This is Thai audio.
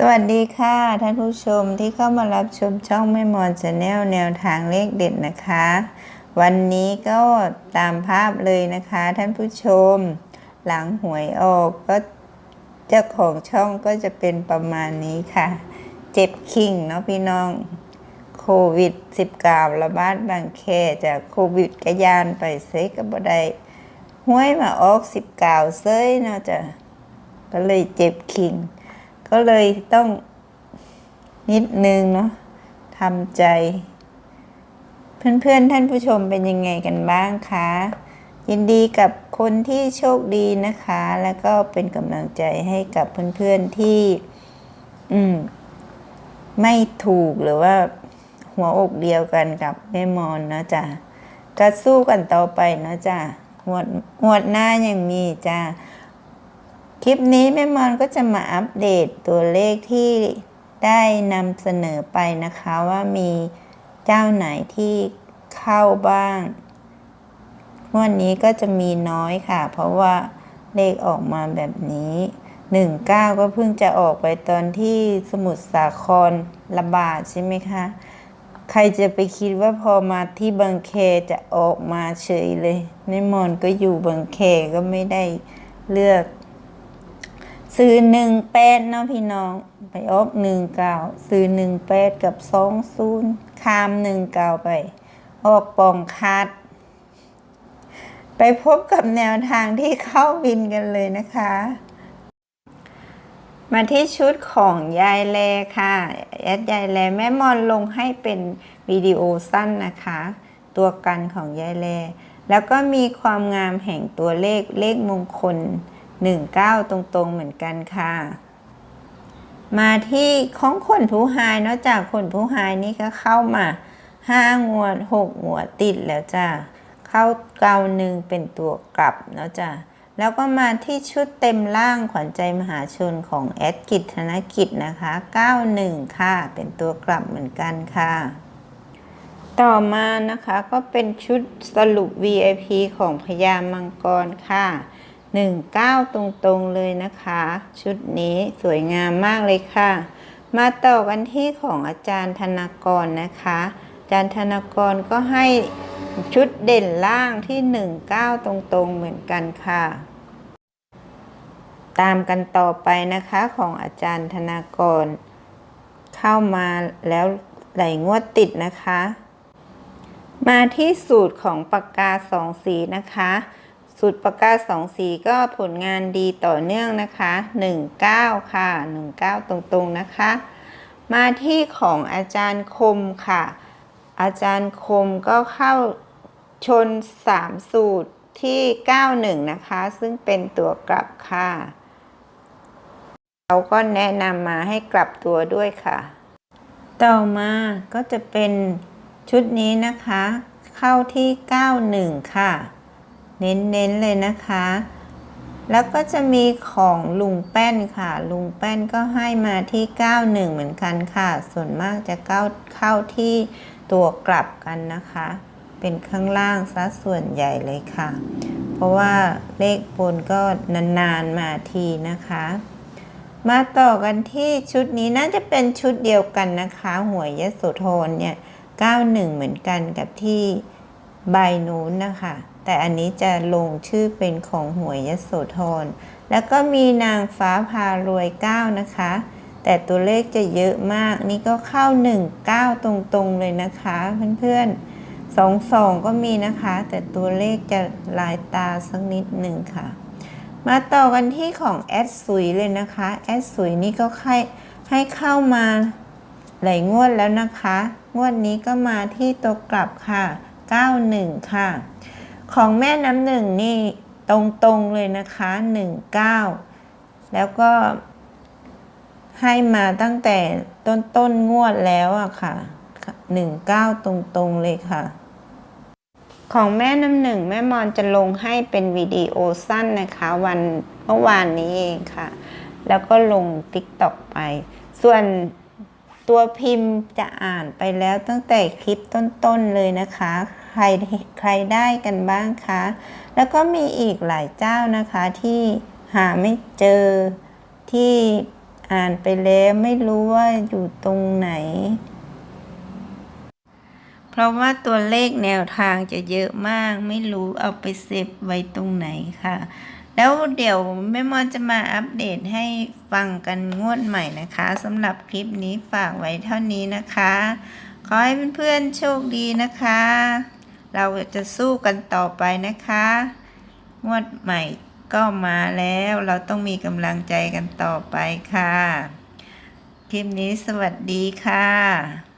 สวัสดีค่ะ ท่านผู้ชมที่เข้ามารับชมช่องแม่มอนชาแนลแนวทางเลขเด็ดนะคะ วันนี้ก็ตามภาพเลยนะคะ ท่านผู้ชม หลังหวยออกก็เจ้าของช่องก็จะเป็นประมาณนี้ค่ะ เจ็บคิงเนาะพี่น้องโควิด -19 ระบาดบางแคจากโควิดกระยานไปเซก็บ่ได้หวยมาออก 19เซ้ยเนาะจ้ะก็เลยเจ็บคิง ก็เลยต้องนิดนึงเนาะทำใจ เพื่อนๆ ท่านผู้ชมเป็นยังไงกันบ้างคะ ยินดีกับคนที่โชคดีนะคะ แล้วก็เป็นกำลังใจให้กับเพื่อนๆที่ อืม ไม่ถูกหรือว่า หัวอกเดียวกันกับแม่มอนนะจ๊ะจะสู้กันต่อไปนะจ๊ะหวดหวดหน้ายังมีจ้า คลิปนี้แม่มอนก็จะมาอัปเดตตัวเลขที่ได้นำเสนอไปนะคะว่ามีเจ้าไหนที่เข้าบ้างวันนี้ก็จะมีน้อยค่ะ เพราะว่าเลขออกมาแบบนี้หนึ่งเก้าก็เพิ่งจะออกไปตอนที่สมุทรสาครระบาดใช่ไหมคะ ใครจะไปคิดว่าพอมาที่บางเคจะออกมาเฉยเลยแม่มอนก็อยู่บางเคก็ไม่ได้เลือก ซื้อหนึ่งแปดเนาะพี่น้อง ไปออกหนึ่งเก้าซื้อหนึ่งแปดกับสองศูนย์ข้ามหนึ่งเก้าไป ออกปองคัด ไปพบกับแนวทางที่เข้าวินกันเลยนะคะ มาที่ชุดของยายแลค่ะแอดยายแลแม่มอนลงให้เป็นวิดีโอสั้นนะคะ ตัวกันของยายแลแล้วก็มีความงามแห่งตัวเลขเลขมงคล 19 ตรงๆเหมือนกันค่ะ มาที่ของคนผู้หายนอกจากคนผู้หายนี่ก็เข้ามาห้างวดหกงวดติดแล้วจ้ะเข้าเกาหนึ่งเป็นตัวกลับเนาะจ้ะแล้วก็มาที่ชุดเต็มล่างขวัญใจมหาชนของแอดกิจธนกิจนะคะ 91 ค่ะ เป็นตัวกลับเหมือนกันค่ะ ต่อมานะคะก็เป็นชุดสรุป VIP ของพญามังกรค่ะ 19 ตรงๆเลยนะคะ ชุดนี้สวยงามมากเลยค่ะ มาต่อกันที่ของอาจารย์ธนากรนะคะ อาจารย์ธนากรก็ให้ชุดเด่นล่างที่ 19 ตรงๆเหมือนกันค่ะ ตามกันต่อไปนะคะของอาจารย์ธนากร เข้ามาแล้วไหลงวดติดนะคะ มาที่สูตรของปากกาสองสีนะคะ สูตรปากกาสองสีก็ผลงานดีต่อเนื่องนะคะ 19 ค่ะ 19 ตรงๆนะคะ มาที่ของอาจารย์คมค่ะ อาจารย์คมก็เข้าชน 3 สูตรที่ 91 นะคะ ซึ่งเป็นตัวกลับค่ะเขาก็แนะนำมาให้กลับตัวด้วยค่ะ ต่อมาก็จะเป็นชุดนี้นะคะ เข้าที่ 91 ค่ะ เน้นๆเลยนะคะ แล้วก็จะมีของลุงแป้นค่ะ ลุงแป้นก็ให้มาที่ 91 เหมือนกันค่ะ ส่วนมากจะเข้าเข้าที่ตัวกลับกันนะคะ เป็นข้างล่างซะส่วนใหญ่เลยค่ะ เพราะว่าเลขบนก็นานๆมาทีนะคะ มาต่อกันที่ชุดนี้น่าจะเป็นชุดเดียวกันนะคะ หวยยโสธรเนี่ย91 เหมือนกันกับที่ใบนู้นนะคะ แต่อันนี้จะลงชื่อเป็นของหวยยโสธร แล้วก็มีนางฟ้าพารวย 9 นะคะ แต่ตัวเลขจะเยอะมาก นี่ก็เข้า 19 ตรงๆเลยนะคะเพื่อนๆ 22 ก็มีนะคะ แต่ตัวเลขจะลายตาสักนิดหนึ่งค่ะ มาต่อกันที่ของแอดสุยเลยนะคะ แอดสุยนี่ก็ให้ให้เข้ามาหลายงวดแล้วนะคะ งวดนี้ก็มาที่ตัวกลับค่ะ 91 ค่ะ ของแม่น้ำหนึ่งนี่ตรงๆเลยนะคะ 19 แล้วก็ให้มาตั้งแต่ต้นต้นๆงวดแล้วอะค่ะ 19 ตรงๆเลยค่ะ ของแม่น้ำหนึ่งแม่มอนจะลงให้เป็นวิดีโอสั้นนะคะ วันเมื่อวานนี้เองค่ะ แล้วก็ลง TikTok ไป ส่วนตัวพิมพ์จะอ่านไปแล้วตั้งแต่คลิปต้นๆเลยนะคะ ครใครได้กันบ้างคะ แล้วก็มีอีกหลายเจ้านะคะที่หาไม่เจอที่อ่านไปแล้วไม่รู้ว่าอยู่ตรงไหน เพราะว่าตัวเลขแนวทางจะเยอะมากไม่รู้เอาไปเซฟไว้ตรงไหนค่ะ แล้วเดี๋ยวแม่มอนจะมาอัปเดตให้ฟังกันงวดใหม่นะคะสำหรับคลิปนี้ฝากไว้เท่านี้นะคะ ขอให้เพื่อนๆโชคดีนะคะ เราจะสู้กันต่อไปนะคะ งวดใหม่ก็มาแล้วเราต้องมีกำลังใจกันต่อไปค่ะ คลิปนี้สวัสดีค่ะ